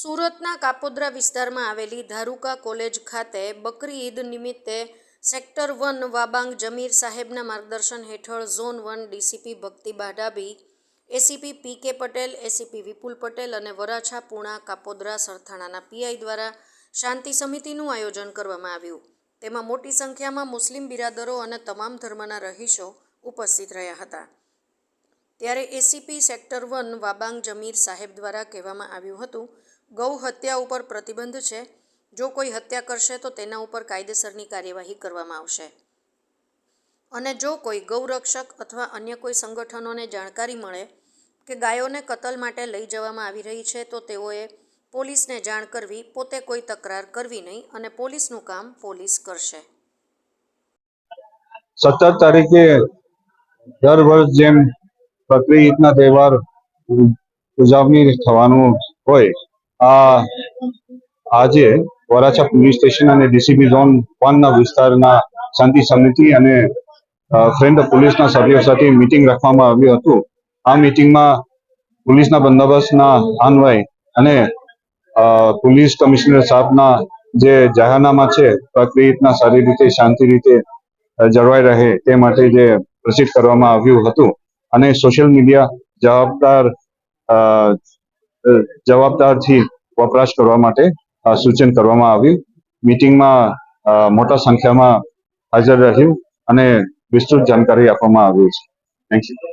સુરતના કાપોદ્રા વિસ્તારમાં આવેલી ધારુકા કોલેજ ખાતે બકરી ઈદ નિમિત્તે સેક્ટર વન વાબાંગ જમીર સાહેબના માર્ગદર્શન હેઠળ ઝોન વન ડીસીપી ભક્તિ ડાબી એસીપી પી કે પટેલ, એસીપી વિપુલ પટેલ અને વરાછા પૂણા કાપોદ્રા સરથાણાના પીઆઈ દ્વારા શાંતિ સમિતિનું આયોજન કરવામાં આવ્યું. તેમાં મોટી સંખ્યામાં મુસ્લિમ બિરાદરો અને તમામ ધર્મના રહીશો ઉપસ્થિત રહ્યા હતા. ત્યારે ACP sector one Wabang Jamir સાહેબ દ્વારા કહેવામાં આવ્યું હતું, ગૌ હત્યા ઉપર પ્રતિબંધ છે. જો કોઈ હત્યા કરશે તો તેના ઉપર કાયદેસરની કાર્યવાહી કરવામાં આવશે. અને જો કોઈ ગૌરક્ષક અથવા અન્ય કોઈ સંગઠનોને જાણકારી મળે કે ગાયોને કતલ માટે લઈ જવામાં આવી રહી છે, તો તેઓએ પોલીસને જાણ કરવી, પોતે કોઈ તકરાર કરવી નહીં અને પોલીસનું કામ પોલીસ કરશે. સત્તર તારીખે દર વર્ષ જેમ બકરી ઈદના તહેવાર ઉજવણી થવાનું હોય, આ આજે વરાછા પોલીસ સ્ટેશન અને ડીસીપી ઝોન વનના વિસ્તારના શાંતિ સમિતિ અને ફ્રેન્ડ ઓફ પોલીસના સભ્યો સાથે મીટિંગ રાખવામાં આવ્યું હતું. આ મીટિંગમાં પોલીસના બંદોબસ્તના અન્વય અને પોલીસ કમિશનર સાહેબના જે જાહેરનામા છે, પ્રક્રિયા સારી રીતે, શાંતિ રીતે જળવાઈ રહે તે માટે જે પ્રસિદ્ધ કરવામાં આવ્યું હતું. અને સોશિયલ મીડિયા જવાબદાર જવાબદારથી વપરાશ કરવા માટે સૂચન કરવામાં આવ્યું. મિટિંગમાં મોટા સંખ્યામાં હાજર રહ્યું અને વિસ્તૃત જાણકારી આપવામાં આવી છે. Thank you